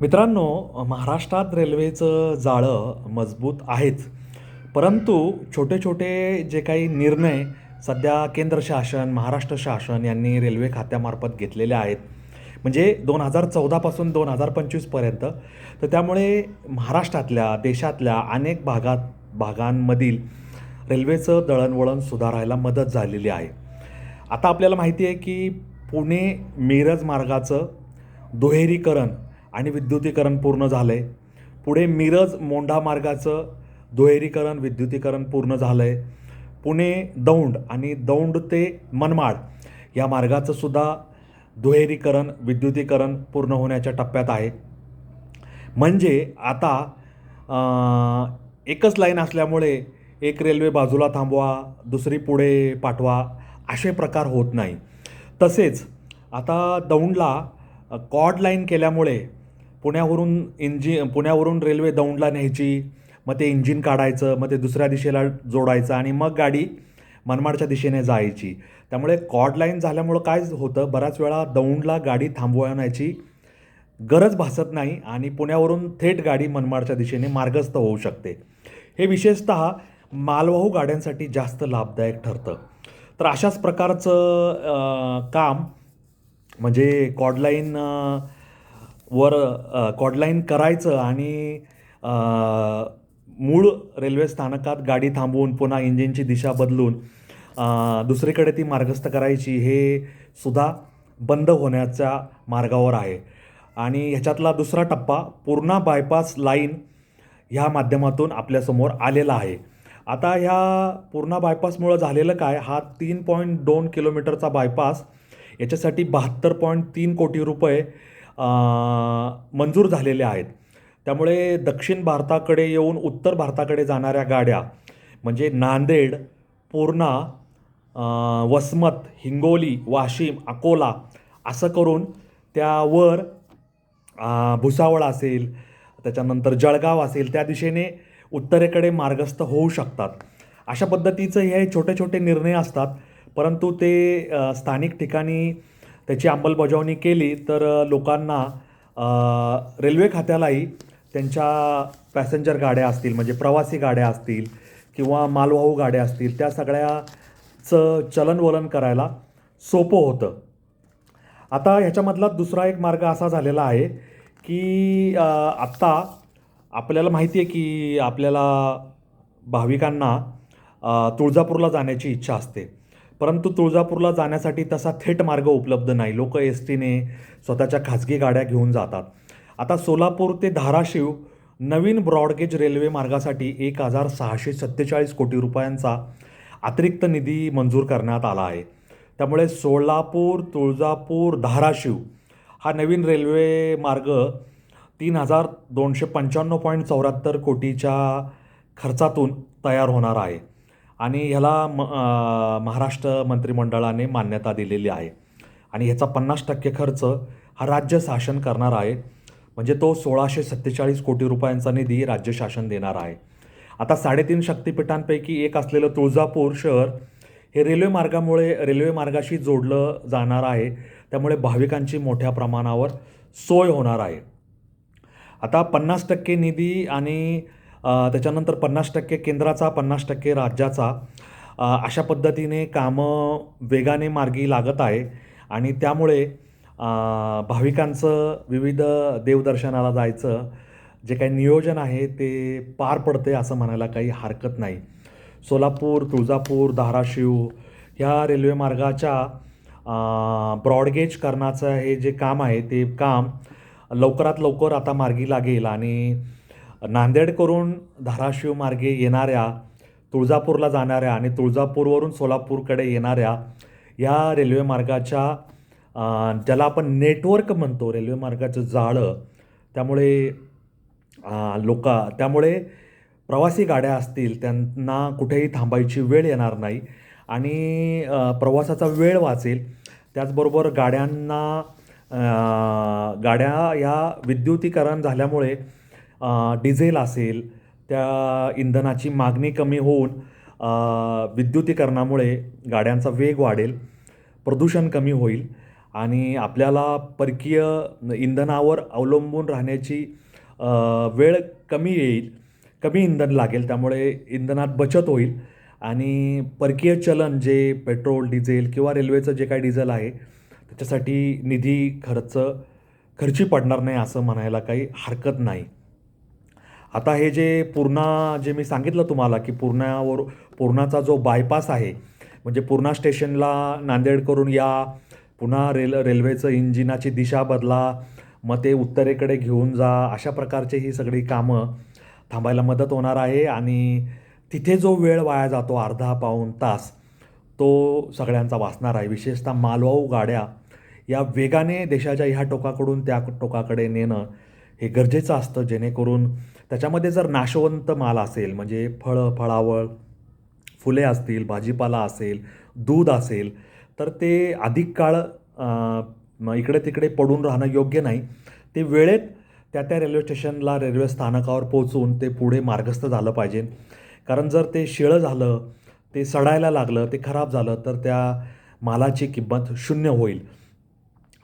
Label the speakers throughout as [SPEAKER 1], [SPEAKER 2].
[SPEAKER 1] मित्रांनो महाराष्ट्रात रेल्वेचं जाळं मजबूत आहेच परंतु छोटे छोटे जे काही निर्णय सध्या केंद्र शासन महाराष्ट्र शासन यांनी रेल्वे खात्यामार्फत घेतलेले आहेत. म्हणजे दोन हजार चौदापासून दोन हजार पंचवीसपर्यंत तर त्यामुळे महाराष्ट्रातल्या देशातल्या अनेक भागात भागांमधील रेल्वेचं दळणवळण सुधारायला मदत झालेली आहे. आता आपल्याला माहिती आहे की पुणे मिरज मार्गाचं दुहेरीकरण आणि विद्युतीकरण पूर्ण झालं आहे पुढे मिरज मोंढा मार्गाचं दुहेरीकरण विद्युतीकरण पूर्ण झालं आहे पुणे दौंड आणि दौंड ते मनमाड या मार्गाचं सुद्धा दुहेरीकरण विद्युतीकरण पूर्ण होण्याच्या टप्प्यात आहे. म्हणजे आता एकच लाईन असल्यामुळे एक रेल्वे बाजूला थांबवा दुसरी पुढे पाठवा असे प्रकार होत नाही. तसेच आता दौंडला कॉड लाईन केल्यामुळे पुण्यावरून इंजि पुण्यावरून रेल्वे दौंडला न्यायची मग ते इंजिन काढायचं मग ते दुसऱ्या दिशेला जोडायचं आणि मग गाडी मनमाडच्या दिशेने जायची. त्यामुळे कॉड लाईन झाल्यामुळं काय होतं बऱ्याच वेळा दौंडला गाडी थांबवण्याची गरज भासत नाही आणि पुण्यावरून थेट गाडी मनमाडच्या दिशेने मार्गस्थ होऊ शकते. हे विशेषत मालवाहू गाड्यांसाठी जास्त लाभदायक ठरतं. तर अशाच प्रकारचं काम म्हणजे कॉडलाईन वर कॉडलाईन करायचं आणि मूळ रेल्वे स्थानकात गाडी थांबवून पुन्हा इंजिनची दिशा बदलून दुसरीकडे ती मार्गस्थ करायची हे सुद्धा बंद होण्याच्या मार्गावर आहे. आणि ह्याच्यातला दुसरा टप्पा पूर्णा बायपास लाईन ह्या माध्यमातून आपल्यासमोर आलेला आहे. आता ह्या पूर्णा बायपासमुळं झालेलं काय? हा तीन पॉईंट दोन किलोमीटरचा बायपास याच्यासाठी बहात्तर पॉईंट तीन कोटी रुपये मंजूर झालेले आहेत. त्यामुळे दक्षिण भारताकडे येऊन उत्तर भारताकडे जाणाऱ्या गाड्या म्हणजे नांदेड पूर्णा वसमत हिंगोली वाशिम अकोला असं करून त्यावर भुसावळ असेल त्याच्यानंतर जळगाव असेल त्या दिशेने उत्तरेकडे मार्गस्थ होऊ शकतात. अशा पद्धतीचं हे छोटे छोटे निर्णय असतात परंतु ते स्थानिक ठिकाणी त्याची अंमलबजावणी केली तर लोकांना रेल्वे खात्यालाही त्यांच्या पॅसेंजर गाड्या असतील म्हणजे प्रवासी गाड्या असतील किंवा मालवाहू गाड्या असतील त्या सगळ्याचं चलनवलन करायला सोपं होतं. आता ह्याच्यामधला दुसरा एक मार्ग असा झालेला आहे की आत्ता आपल्याला माहिती आहे की आपल्याला भाविकांना तुळजापूरला जाण्याची इच्छा असते. परंतु तुळजापूरला जाण्यासाठी तसा थेट मार्ग उपलब्ध नाही. लोक एस टीने स्वतःच्या खाजगी गाड्या घेऊन जातात. आता सोलापूर ते धाराशिव नवीन ब्रॉडगेज रेल्वे मार्गासाठी एक हजार सहाशे सत्तेचाळीस कोटी रुपयांचा अतिरिक्त निधी मंजूर करण्यात आला आहे. त्यामुळे सोलापूर तुळजापूर धाराशिव हा नवीन रेल्वे मार्ग तीन हजार दोनशे पंच्याण्णव पॉईंट चौऱ्याहत्तर कोटीच्या खर्चातून तयार होणार आहे. आणि ह्याला म महाराष्ट्र मंत्रिमंडळाने मान्यता दिलेली आहे. आणि ह्याचा पन्नास टक्के खर्च हा राज्य शासन करणार आहे. म्हणजे तो सोळाशे सत्तेचाळीस कोटी रुपयांचा निधी राज्य शासन देणार आहे. आता साडेतीन शक्तिपीठांपैकी एक असलेलं तुळजापूर शहर हे रेल्वे मार्गामुळे रेल्वे मार्गाशी जोडलं जाणार आहे. त्यामुळे भाविकांची मोठ्या प्रमाणावर सोय होणार आहे. आता पन्नास टक्के निधी आणि त्याच्यानंतर पन्नास टक्के केंद्राचा पन्नास टक्के राज्याचा. अशा पद्धतीने कामं वेगाने मार्गी लागत आहे आणि त्यामुळे भाविकांचं विविध देवदर्शनाला जायचं जे काही नियोजन आहे ते पार पडते असं म्हणायला काही हरकत नाही. सोलापूर तुळजापूर धाराशिव ह्या रेल्वे मार्गाच्या ब्रॉडगेज करण्याचं हे जे काम आहे ते काम लवकरात लवकर आता मार्गी लागेल आणि नांदेडकडून धाराशिव मार्गे येणाऱ्या तुळजापूरला जाणाऱ्या आणि तुळजापूरवरून सोलापूरकडे येणाऱ्या या रेल्वे मार्गाच्या ज्याला आपण नेटवर्क म्हणतो रेल्वे मार्गाचं जाळं त्यामुळे लोक त्यामुळे प्रवासी गाड्या असतील त्यांना कुठेही थांबायची वेळ येणार नाही आणि प्रवासाचा वेळ वाचेल. त्याचबरोबर गाड्यांना गाड्या या विद्युतीकरण झाल्यामुळे डिझेल असेल त्या इंधनाची मागणी कमी होऊन विद्युतीकरणामुळे गाड्यांचा वेग वाढेल प्रदूषण कमी होईल आणि आपल्याला परकीय इंधनावर अवलंबून राहण्याची वेळ कमी येईल कमी इंधन लागेल त्यामुळे इंधनात बचत होईल आणि परकीय चलन जे पेट्रोल डिझेल किंवा रेल्वेचं जे काही डिझेल आहे त्याच्यासाठी निधी खर्च खर्ची पडणार नाही असं म्हणायला काही हरकत नाही. आता हे जे पूर्णा जे मी सांगितलं तुम्हाला की पूर्णावर पूर्णाचा जो बायपास आहे म्हणजे पूर्णा स्टेशनला नांदेड करून या पुन्हा रेल रेल्वेचं इंजिनाची दिशा बदला मग ते उत्तरेकडे घेऊन जा अशा प्रकारची ही सगळी कामं थांबायला मदत होणार आहे आणि तिथे जो वेळ वाया जातो अर्धा पाऊण तास तो सगळ्यांचा वाचणार आहे. विशेषतः मालवाहू गाड्या या वेगाने देशाच्या ह्या टोकाकडून त्या टोकाकडे नेणं हे गरजेचं असतं जेणेकरून त्याच्यामध्ये जर नाशवंत माल असेल म्हणजे फळं फळावळ फुले असतील भाजीपाला असेल दूध असेल तर ते अधिक काळ इकडे तिकडे पडून राहणं योग्य नाही. ते वेळेत त्या त्या रेल्वे स्टेशनला रेल्वे स्थानकावर पोहोचून ते पुढे मार्गस्थ झालं पाहिजे. कारण जर ते शिळं झालं ते सडायला लागलं ते खराब झालं तर त्या मालाची किंमत शून्य होईल.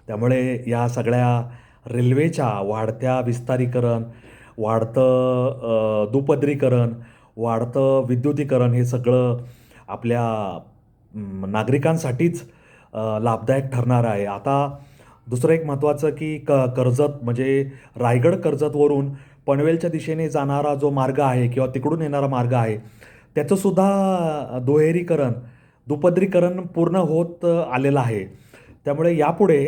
[SPEAKER 1] त्यामुळे या सगळ्या रेल्वेच्या वाढत्या विस्तारीकरण वाढतं दुपदरीकरण वाढतं विद्युतीकरण हे सगळं आपल्या नागरिकांसाठीच लाभदायक ठरणार आहे. आता दुसरं एक महत्त्वाचं की क कर्जत म्हणजे रायगड कर्जतवरून पनवेलच्या दिशेने जाणारा जो मार्ग आहे किंवा तिकडून येणारा मार्ग आहे त्याचंसुद्धा दुहेरीकरण दुपदरीकरण पूर्ण होत आलेलं आहे. त्यामुळे यापुढे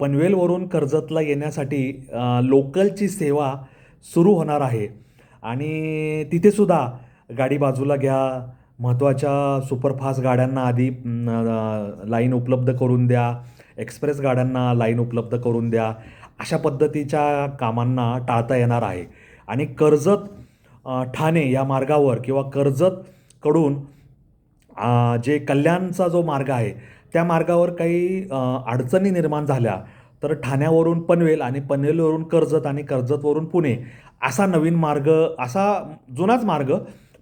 [SPEAKER 1] पनवेलवरून कर्जतला येण्यासाठी लोकलची सेवा सुरू होणार आहे. आणि तिथेसुद्धा गाडी बाजूला घ्या. महत्त्वाच्या सुपरफास्ट गाड्यांना आधी लाईन उपलब्ध करून द्या. एक्सप्रेस गाड्यांना लाईन उपलब्ध करून द्या. अशा पद्धतीच्या कामांना टाळता येणार आहे. आणि कर्जत ठाणे या मार्गावर किंवा कर्जतकडून जे कल्याणचा जो मार्ग आहे त्या मार्गावर काही अडचणी निर्माण झाल्या. तर ठाण्यावरून पनवेल आणि पनवेलवरून कर्जत आणि कर्जतवरून पुणे असा नवीन मार्ग असा जुनाच मार्ग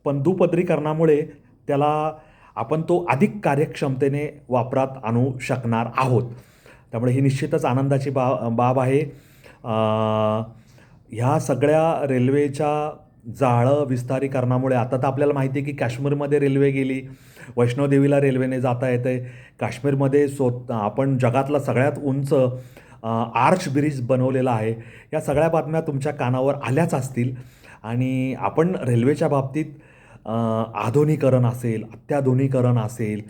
[SPEAKER 1] पण दुपदरीकरणामुळे त्याला आपण तो अधिक कार्यक्षमतेने वापरात आणू शकणार आहोत. त्यामुळे ही निश्चितच आनंदाची बा बाब आहे. ह्या सगळ्या रेल्वेच्या जाळं विस्तारीकरणामुळे आता तर आपल्याला माहिती आहे की काश्मीरमध्ये रेल्वे गेली वैष्णोदेवीला रेल्वेने जाता येतं आहे काश्मीरमध्ये सो आपण जगातला सगळ्यात उंच आर्च ब्रिज बनवलेला आहे. या सगळ्या बातम्या तुमच्या कानावर आल्याच असतील. आणि आपण रेल्वेच्या बाबतीत आधुनिकरण असेल अत्याधुनिकरण असेल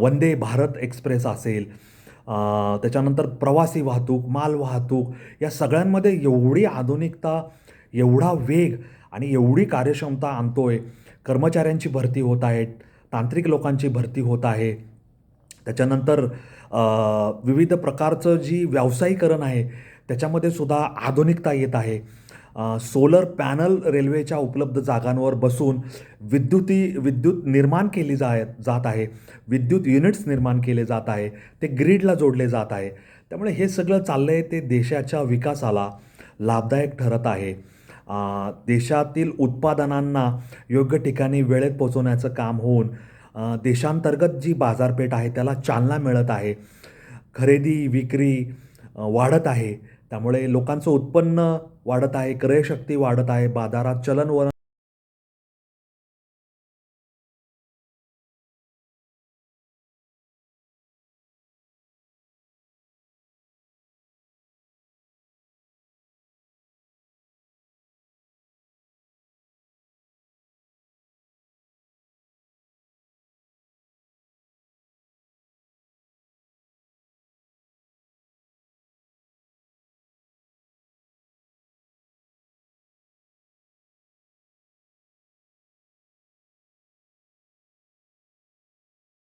[SPEAKER 1] वंदे भारत एक्सप्रेस असेल त्याच्यानंतर प्रवासी वाहतूक माल वाहतूक या सगळ्यांमध्ये एवढी आधुनिकता एवढा वेग आणि एवढी कार्यक्षमता आणतोय. कर्मचाऱ्यांची भरती होत आहे तांत्रिक लोकांची भरती होत आहे. त्याच्यानंतर विविध प्रकारचं जी व्यावसायीकरण आहे त्याच्यामध्ये सुद्धा आधुनिकता येत आहे. सोलर पॅनल रेल्वेच्या उपलब्ध जागांवर बसून विद्युती विद्युत निर्माण केली जा जात आहे. विद्युत युनिट्स निर्माण केले जात आहे. ते ग्रीडला जोडले जात आहे. त्यामुळे हे सगळं चाललं आहे ते देशाच्या विकासाला लाभदायक ठरत आहे. देशातील उत्पादनांना योग्य ठिकाणी वेळेत पोचवण्याचं काम होऊन देशांतर्गत जी बाजारपेठ आहे त्याला चालना मिळत आहे. खरेदी विक्री वाढत आहे. त्यामुळे लोकांचं उत्पन्न वाढत आहे क्रयशक्ती वाढत आहे बाजारात चलनवलन